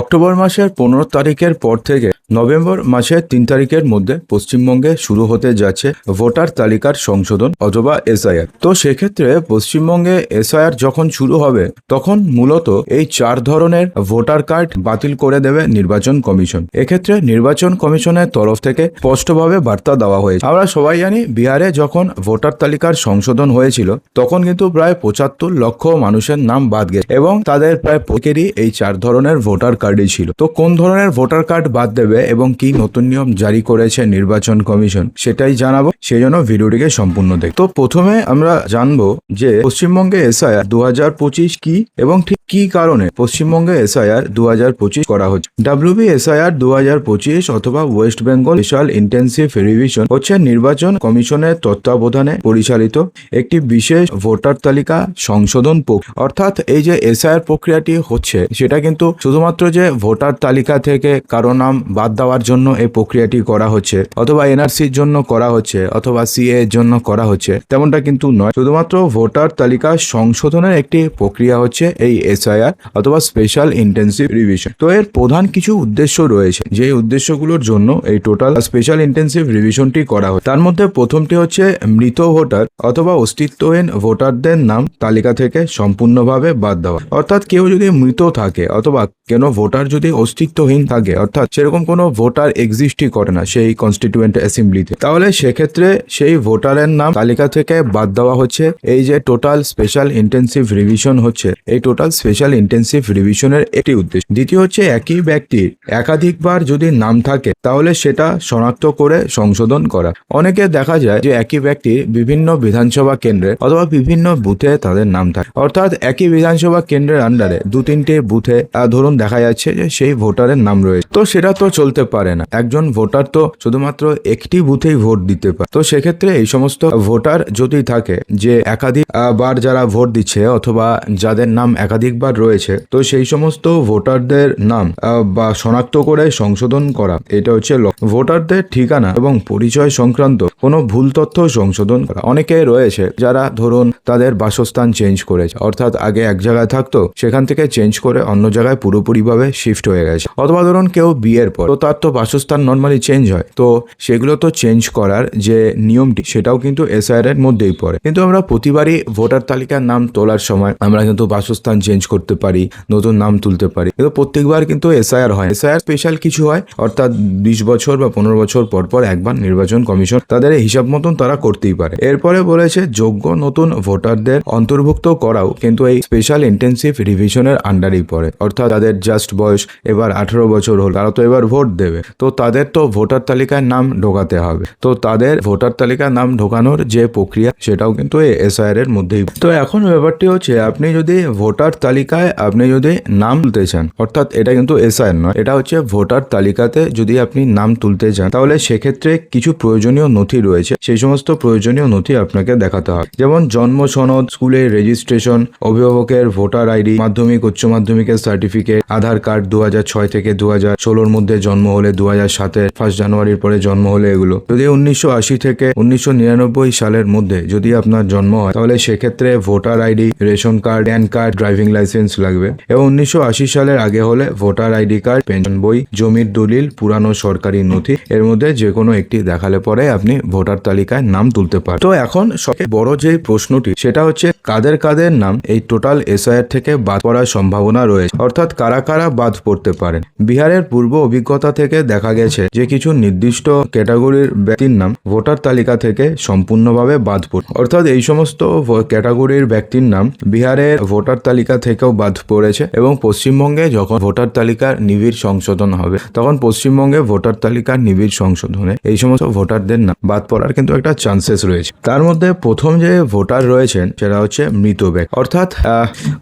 October মাসের পনেরো তারিখের পর থেকে নভেম্বর মাসের তিন তারিখের মধ্যে পশ্চিমবঙ্গে শুরু হতে যাচ্ছে ভোটার তালিকার সংশোধন অথবা এসআইআর। তো সেক্ষেত্রে পশ্চিমবঙ্গে এসআইআর যখন শুরু হবে, তখন মূলত এই চার ধরনের ভোটার কার্ড বাতিল করে দেবে নির্বাচন কমিশন। এক্ষেত্রে নির্বাচন কমিশনের তরফ থেকে স্পষ্টভাবে বার্তা দেওয়া হয়েছে। আমরা সবাই জানি বিহারে যখন ভোটার তালিকার সংশোধন হয়েছিল, তখন কিন্তু প্রায় পঁচাত্তর লক্ষ মানুষের নাম বাদ গেছে এবং তাদের প্রায় প্রত্যেকেরই এই চার ধরনের ভোটার কার্ডই ছিল। তো কোন ধরনের ভোটার কার্ড বাদ দেবে এবং কি নতুন নিয়ম জারি করেছে নির্বাচন কমিশন, সেটাই জানাব। সেই জন্য ভিডিওটিকে সম্পূর্ণ দেখ। তো প্রথমে আমরা জানব যে পশ্চিমবঙ্গে এসআইআর দু হাজার পঁচিশ কি এবং ঠিক কি কারণে পশ্চিমবঙ্গে এসআইআর দু হাজার পঁচিশ করা হচ্ছে? ডাব্লিউবি এসআইআর দু হাজার পঁচিশ অথবা West Bengal special intensive revision হচ্ছে নির্বাচন কমিশনের তত্ত্বাবধানে পরিচালিত একটি বিশেষ ভোটার তালিকা সংশোধন প্রক্রিয়া। অর্থাৎ এই যে এসআইআর প্রক্রিয়াটি হচ্ছে, সেটা কিন্তু শুধুমাত্র যে ভোটার তালিকা থেকে কারও নাম বাদ দেওয়ার জন্য এই প্রক্রিয়াটি করা হচ্ছে অথবা এনআরসির জন্য করা হচ্ছে অথবা সিএ এর জন্য করা হচ্ছে, তেমনটা কিন্তু নয়। শুধুমাত্র ভোটার তালিকা সংশোধনের একটি প্রক্রিয়া হচ্ছে এই এসআইআর অথবা স্পেশাল ইন্টেন্সিভ রিভিশন তো এর প্রধান কিছু উদ্দেশ্য রয়েছে যে উদ্দেশ্যগুলোর জন্য এই টোটাল স্পেশাল ইন্টেন্সিভ রিভিশনটি করা হয়। তার মধ্যে প্রথমটি হচ্ছে মৃত ভোটার অথবা অস্তিত্বহীন ভোটারদের নাম তালিকা থেকে সম্পূর্ণভাবে বাদ দেওয়া। অর্থাৎ কেউ যদি মৃত থাকে অথবা কেন ভোটার যদি অস্তিত্বহীন থাকে, অর্থাৎ সেরকম কোনো ভোটার এক্সিস্টই করে না সেই কনস্টিটিউয়েন্ট অ্যাসেম্বলিতে তাহলে সেক্ষেত্রে সেই ভোটারের নাম তালিকা থেকে বাদ দেওয়া হচ্ছে। এই যে টোটাল স্পেশাল ইন্টেন্সিভ রিভিশন হচ্ছে, এই টোটাল স্পেশাল ইন্টেন্সিভ রিভিশনের একটি উদ্দেশ্য। দ্বিতীয় হচ্ছে একই ব্যক্তির একাধিকবার যদি নাম থাকে, তাহলে সেটা শনাক্ত করে সংশোধন করা। অনেকে দেখা যায় যে একই ব্যক্তির বিভিন্ন বিধানসভা কেন্দ্রে অথবা বিভিন্ন বুথে তাদের নাম থাকে। অর্থাৎ একই বিধানসভা কেন্দ্রের আন্ডারে দু তিনটে বুথে ধরুন দেখা যাচ্ছে যে সেই ভোটারের নাম রয়েছে। তো সেটা তো চলতে পারে না। একজন ভোটার তো শুধুমাত্র একটি বুথেই ভোট দিতে পারে। তো সেক্ষেত্রে এই সমস্ত ভোটার যদি থাকে যে একাধিক বার যারা ভোট দিচ্ছে অথবা যাদের নাম একাধিকবার রয়েছে, তো সেই সমস্ত ভোটারদের নাম বা শনাক্ত করে সংশোধন করা, এটা হচ্ছে। ভোটারদের ঠিকানা এবং পরিচয় সংক্রান্ত কোনো ভুল তথ্য সংশোধন করা। অনেকে রয়েছে যারা ধরুন তাদের বাসস্থান চেঞ্জ করেছে, অর্থাৎ আগে এক জায়গায় থাকতো, সেখান থেকে চেঞ্জ করে অন্য জায়গায় পুরোপুরিভাবে শিফট হয়ে গেছে। অথবা ধরুন কেউ বিয়ের পর, তো তার তো বাসস্থান নর্মালি চেঞ্জ হয়। তো সেগুলো তো চেঞ্জ করার যে নিয়মটি, সেটাও কিন্তু এসআইআর এর মধ্যেই পড়ে। কিন্তু আমরা প্রতিবারই ভোটার তালিকার নাম তোলার সময় আমরা কিন্তু বাসস্থান চেঞ্জ করতে পারি, নতুন নাম তুলতে পারি। কিন্তু প্রত্যেকবার কিন্তু এসআইআর হয় এসআইআর স্পেশাল কিছু হয়, অর্থাৎ বিশ বছর বা পনেরো বছর পর পর একবার নির্বাচন কমিশন তাদের হিসাব মতন তারা করতেই পারে। এরপরে বলেছে, যোগ্য নতুন ভোটারদের অন্তর্ভুক্ত করাও কিন্তু এই স্পেশাল ইন্টেন্সিভ রিভিশনের আন্ডারেই পড়ে। অর্থাৎ তাদের জাস্ট বয়স এবার আঠেরো বছর হল, তারা তো এবার ভোট দেবে। তো তাদের তো ভোটার তালিকায় নাম ঢোকাতে হবে। তো তাদের ভোটার তালিকায় নাম ঢোকানোর যে প্রক্রিয়া, সেটাও কিন্তু এসআইআর এর মধ্যেই। তো এখন ব্যাপারটি হচ্ছে, আপনি যদি ভোটার তালিকায় আপনি যদি নাম তুলতে চান, অর্থাৎ এটা কিন্তু এসআইআর নয়, এটা হচ্ছে ভোটার তালিকাতে যদি আপনি নাম তুলতে চান, তাহলে সেক্ষেত্রে কিছু প্রয়োজনীয় নথি রয়েছে। সেই সমস্ত প্রয়োজনীয় নথি আপনাকে দেখাতে হবে। যেমন জন্ম সনদ, স্কুলের রেজিস্ট্রেশন অভিভাবকের ভোটার আইডি মাধ্যমিক, উচ্চ মাধ্যমিকের সার্টিফিকেট আধার কার্ড দু ছয় থেকে দু হাজার ষোলোর মধ্যে জন্ম হলে দু হাজার সাতের ফার্স্ট জানুয়ারির পরে জন্ম হলে এগুলো। যদি উনিশশো আশি থেকে উনিশশো নিরানব্বই সালের মধ্যে যদি আপনার জন্ম হয়, তাহলে সেক্ষেত্রে voter ID, ration card, PAN card, driving licence লাগবে। এবং উনিশশো আশি সালের আগে হলে ভোটার আইডি কার্ড, পেনশন বই, জমির দলিল, পুরানো সরকারি নথি, এর মধ্যে যে কোনো একটি দেখালে পরে আপনি ভোটার তালিকায় নাম তুলতে পারেন তো এখন সবচেয়ে বড় যে প্রশ্নটি, সেটা হচ্ছে কাদের কাদের নাম এই টোটাল এসআইআর থেকে বাদ পড়ার সম্ভাবনা রয়েছে? অর্থাৎ কারা কারা বাদ পড়তে পারেন। বিহারের পূর্ব অভিজ্ঞতা থেকে দেখা গেছে যে কিছু নির্দিষ্ট ক্যাটাগরির ব্যক্তির নাম ভোটার তালিকা থেকে সম্পূর্ণভাবে বাদ পড়ে। অর্থাৎ এই সমস্ত ক্যাটাগরির ব্যক্তির নাম বিহারের ভোটার তালিকা থেকেও বাদ পড়েছে এবং পশ্চিমবঙ্গে যখন ভোটার তালিকার নিবিড় সংশোধন হবে, তখন পশ্চিমবঙ্গে ভোটার তালিকার নিবিড় সংশোধনে এই সমস্ত ভোটারদের নাম বাদ পড়ার কিন্তু একটা চান্সেস রয়েছে। তার মধ্যে প্রথম যে ভোটার রয়েছেন, সেটা হচ্ছে মৃত ব্যক্তি। অর্থাৎ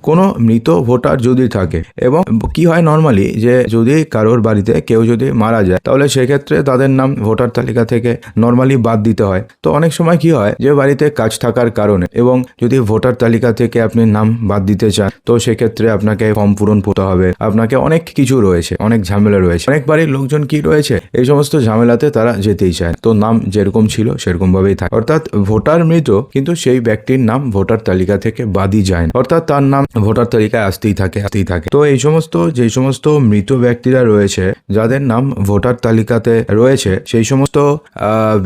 কোনো মৃত ভোটার যদি থাকে এবং কি হয় নর্মালি যে যদি কারোর বাড়িতে কেউ যদি মারা যায়, তাহলে সেক্ষেত্রে তাদের নাম ভোটার তালিকা থেকে নর্মালি বাদ দিতে হয়। তো অনেক সময় কি হয় যে বাড়িতে কাজ থাকার কারণে এবং যদি ভোটার তালিকা থেকে আপনি নাম বাদ দিতে চান, তো সেক্ষেত্রে আপনাকে ফর্ম পূরণ করতে হবে। আপনাকে অনেক কিছু রয়েছে, অনেক ঝামেলা রয়েছে। অনেক বাড়ির লোকজন কি রয়েছে, এই সমস্ত ঝামেলাতে তারা যেতেই চায় তো নাম যেরকম ছিল সেরকম ভাবেই থাকে। অর্থাৎ ভোটার মৃত কিন্তু সেই ব্যক্তির নাম ভোটার তালিকা থেকে বাদই যায় না। অর্থাৎ তার নাম ভোটার তালিকায় আসতেই থাকে আসতেই থাকে। তো এই সমস্ত যে যে সমস্ত মৃত ব্যক্তিরা রয়েছে, যাদের নাম ভোটার তালিকাতে রয়েছে, সেই সমস্ত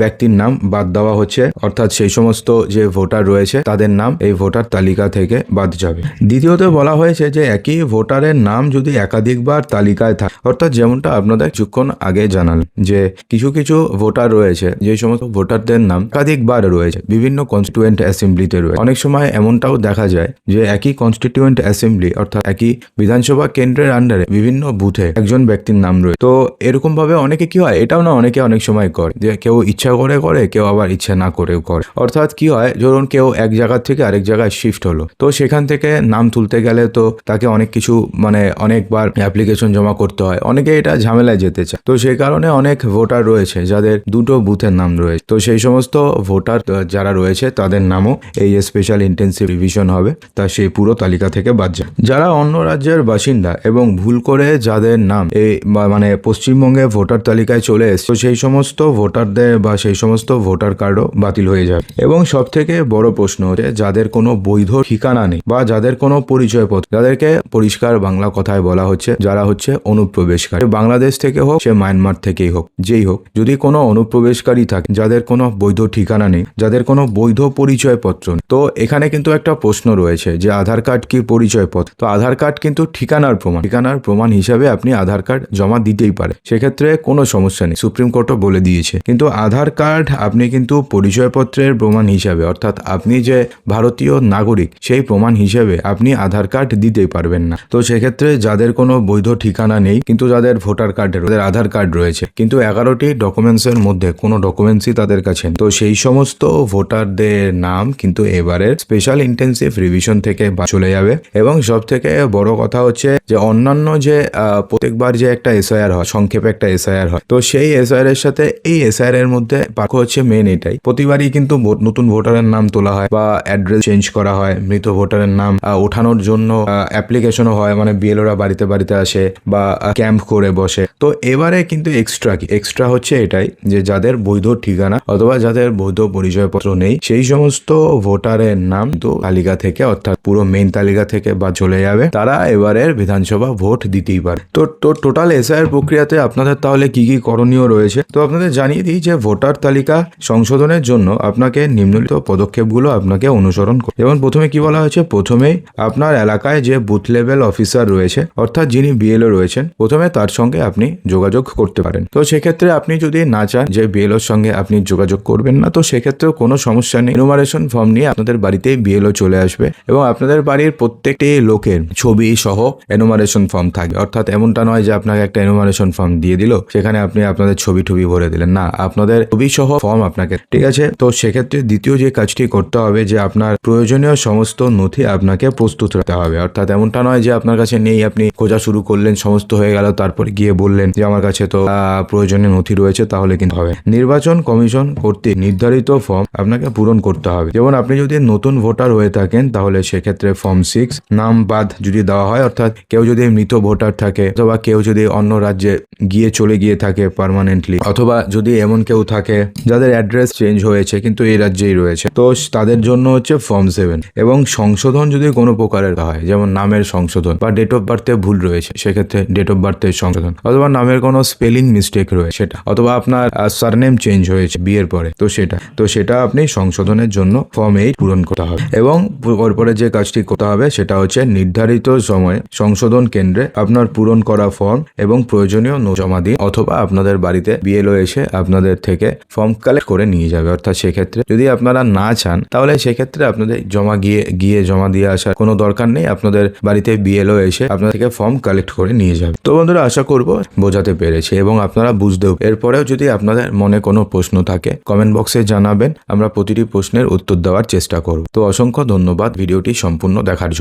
ব্যক্তির নাম বাদ দেওয়া হচ্ছে। অর্থাৎ সেই সমস্ত যে ভোটার রয়েছে, তাদের নাম এই ভোটার তালিকা থেকে বাদ যাবে। দ্বিতীয়ত বলা হয়েছে যে একই ভোটারের নাম যদি একাধিকবার তালিকায় থাকে, অর্থাৎ যেমনটা আপনাদের কিছুক্ষণ আগে জানালেন যে কিছু কিছু ভোটার রয়েছে, যে সমস্ত ভোটারদের নাম একাধিকবার রয়েছে, বিভিন্ন কনস্টিটুয়েন্ট অ্যাসেম্বলিতে রয়েছে। অনেক সময় এমনটাও দেখা যায় যে একই কনস্টিটিউয়েন্ট অ্যাসেম্বলি অর্থাৎ একই বিধানসভা কেন্দ্রের আন্ডারে বিভিন্ন বুথে একজন ব্যক্তির নাম রয়েছে তো এরকম ভাবে অনেকে কি হয়? এটাও না অনেকে অনেক সময় করে যে কেউ ইচ্ছা করে করে, কেউ আবার ইচ্ছা না করেও করে। অর্থাৎ কি হয়? ধরুন কেউ এক জায়গা থেকে আরেক জায়গায় শিফট হলো। তো সেখান থেকে নাম তুলতে গেলে তো তাকে অনেক কিছু মানে অনেকবার অ্যাপ্লিকেশন জমা করতে হয়। অনেকে এটা ঝামেলায় যেতে চায়। তো সেই কারণে অনেক ভোটার রয়েছে যাদের দুটো বুথের নাম রয়েছে। তো সেই সমস্ত ভোটার যারা রয়েছে তাদের নামও এই স্পেশাল ইন্টেন্সিভ রিভিশন হবে। তা সেই পুরো তালিকা থেকে বাদ যায় যারা অন্য রাজ্যের বাসিন্দা এবং ভুল করে যাদের নাম, এই মানে পশ্চিমবঙ্গে ভোটার তালিকায় চলে এসছে সেই সমস্ত ভোটারদের বা সেই সমস্ত ভোটার কার্ডও বাতিল হয়ে যাবে। এবং সব থেকে বড় প্রশ্ন হচ্ছে, যাদের কোনো বৈধ ঠিকানা নেই বা যাদের কোনো পরিচয়পত্র, যাদেরকে পরিষ্কার বাংলা কথায় বলা হচ্ছে, যারা হচ্ছে অনুপ্রবেশকারী। বাংলাদেশ থেকে হোক, সে মায়ানমার থেকেই হোক, যেই হোক, যদি কোনো অনুপ্রবেশকারী থাকে, যাদের কোনো বৈধ ঠিকানা নেই, যাদের কোনো বৈধ পরিচয়পত্র নেই, তো এখানে কিন্তু একটা প্রশ্ন রয়েছে যে আধার কার্ড কি পরিচয় পরিচয়পত্র? তো আধার কার্ড কিন্তু ঠিকানার প্রমাণ। ঠিকানার প্রমাণ হিসাবে আপনি আধার কার্ড জমা দিতেই পারে। সেক্ষেত্রে কোনো সমস্যা নেই। সুপ্রিম কোর্টও বলে দিয়েছে। কিন্তু আধার কার্ড আপনি কিন্তু পরিচয়পত্রের প্রমাণ হিসাবে, অর্থাৎ আপনি যে ভারতীয় নাগরিক, সেই প্রমাণ হিসেবে আপনি আধার কার্ড দিতেই পারবেন না। তো সেক্ষেত্রে যাদের কোনো বৈধ ঠিকানা নেই, কিন্তু যাদের ভোটার কার্ডের ওদের আধার কার্ড রয়েছে, কিন্তু এগারোটি ডকুমেন্টসের মধ্যে কোনো ডকুমেন্টসই তাদের কাছে তো সেই সমস্ত ভোটারদের নাম কিন্তু এবারের স্পেশাল ইন্টেন্সিভ রিভিশন থেকে চলে যাবে। এবং সব থেকে বড় কথা হচ্ছে যে অন্যান্য যে প্রত্যেকবার যে একটা এসআইআর হয়, সংক্ষেপে একটা এসআইআর হয়, তো সেই এসআইআর এর সাথে এই এসআইআর এর মধ্যে পার্থক্য হচ্ছে মেন এটাই। প্রতিবারই কিন্তু নতুন ভোটারের নাম তোলা হয় বা অ্যাড্রেস চেঞ্জ করা হয়, মৃত ভোটারের নাম ওঠানোর জন্য অ্যাপ্লিকেশনও হয় মানে বিএলওরা বাড়িতে বাড়িতে আসে বা ক্যাম্প করে বসে। তো এবারে কিন্তু এক্সট্রা কি? এক্সট্রা হচ্ছে এটাই যে যাদের বৈধ ঠিকানা অথবা যাদের বৈধ পরিচয়পত্র নেই, সেই সমস্ত ভোটারের নাম তো তালিকা থেকে, অর্থাৎ পুরো মেইন তালিকা থেকে বা চলে যাবে। তারা এবারের বিধানসভা ভোট দিতেই পারে। তো তো টোটাল এসআইআর প্রক্রিয়াতে আপনাদের তাহলে কি কি করণীয় রয়েছে? তো আপনাদের জানিয়ে দিই যে ভোটার তালিকা সংশোধনের জন্য আপনাকে নিম্নলিখিত পদক্ষেপগুলো আপনাকে অনুসরণ করতে যেমন প্রথমে কি বলা হয়েছে? প্রথমেই আপনার এলাকায় যে বুথ লেভেল অফিসার রয়েছে, অর্থাৎ যিনি বিএলও রয়েছেন, প্রথমে তার সঙ্গে আপনি যোগাযোগ করতে পারেন। তো সেক্ষেত্রে আপনি যদি না চান যে বিএলওর সঙ্গে আপনি যোগাযোগ করবেন না, তো সেক্ষেত্রেও কোনো সমস্যা নেই। এনুমারেশন ফর্ম নিয়ে আপনাদের বাড়িতে বিএলও চলে আসবে এবং আপনাদের বাড়ির প্রত্যেকটি লোকের ছবি সহ এনুমারেশন ফর্ম থাকবে অর্থাৎ এমনটা নয় যে আপনাকে একটা এনুমারেশন ফর্ম দিয়ে দিল, সেখানে আপনি আপনাদের ছবি টবি ভরে দিলেন। না, আপনাদের ছবি সহ ফর্ম আপনাকে। ঠিক আছে? তো সেক্ষেত্রে দ্বিতীয় যে কাজটি করতে হবে যে আপনার প্রয়োজনীয় সমস্ত নথি আপনাকে প্রস্তুত রাখতে হবে। অর্থাৎ এমনটা নয় যে আপনার কাছে নেই, আপনি খোঁজা শুরু করলেন, সমস্ত হয়ে গেল, তারপরে গিয়ে বললেন যে আমার কাছে তো প্রয়োজনীয় নথি রয়েছে, তাহলে কিন্তু হবে। নির্বাচন কমিশন কর্তৃক নির্ধারিত ফর্ম আপনাকে পূরণ করতে হবে। যেমন আপনি যদি নতুন ভোটার হয়ে থাকেন, তাহলে সেক্ষেত্রে ফর্ম সিক্স নাম বাদ যদি দেওয়া হয়, অর্থাৎ কেউ যদি মৃত ভোটার থাকে অথবা কেউ যদি অন্য রাজ্যে গিয়ে চলে গিয়ে থাকে পার্মানেন্টলি অথবা যদি এমন কেউ থাকে যাদের অ্যাড্রেস চেঞ্জ হয়েছে কিন্তু এই রাজ্যেই রয়েছে। তো তাদের জন্য হচ্ছে ফর্ম সেভেন এবং সংশোধন যদি কোনো প্রকারের হয়, যেমন নামের সংশোধন বা ডেট অফ বার্থে ভুল রয়েছে, সেক্ষেত্রে ডেট অফ বার্থের সংশোধন, অথবা নামের কোনো স্পেলিং মিস্টেক রয়েছে সেটা, অথবা আপনার সারনেম চেঞ্জ হয়েছে বিয়ের পরে, তো সেটা তো সেটা আপনি সংশোধনের জন্য ফর্ম এইট পূরণ করতে হবে। এবং পরে যে কাজটি করতে হবে সেটা হচ্ছে নির্ধারিত সময়ে সংশোধন কেন্দ্রে আপনার পূরণ করা ফর্ম এবং প্রয়োজনীয় নো- জমা দিন অথবা আপনাদের বাড়িতে বিএলও এসে আপনাদের থেকে ফর্ম কালেক্ট করে নিয়ে যাবে। অর্থাৎ সেক্ষেত্রে যদি আপনারা না চান, তাহলে সেক্ষেত্রে আপনাদের জমা গিয়ে গিয়ে জমা দিয়ে আসার কোনো দরকার নেই। আপনাদের বাড়িতে বিএলও এসে আপনার থেকে ফর্ম কালেক্ট করে নিয়ে যাবে। তো বন্ধুরা, আশা করব বোঝাতে পেরেছি এবং আপনারা বুঝতেও এরপরেও যদি আপনাদের মনে কোনো প্রশ্ন থাকে কমেন্ট বক্সে জানাবেন। আমরা প্রতিটি প্রশ্নের উত্তর দেওয়ার চেষ্টা করব। তো অসংখ্য ধন্যবাদ ভিডিওটি সম্পূর্ণ দেখার জন্য।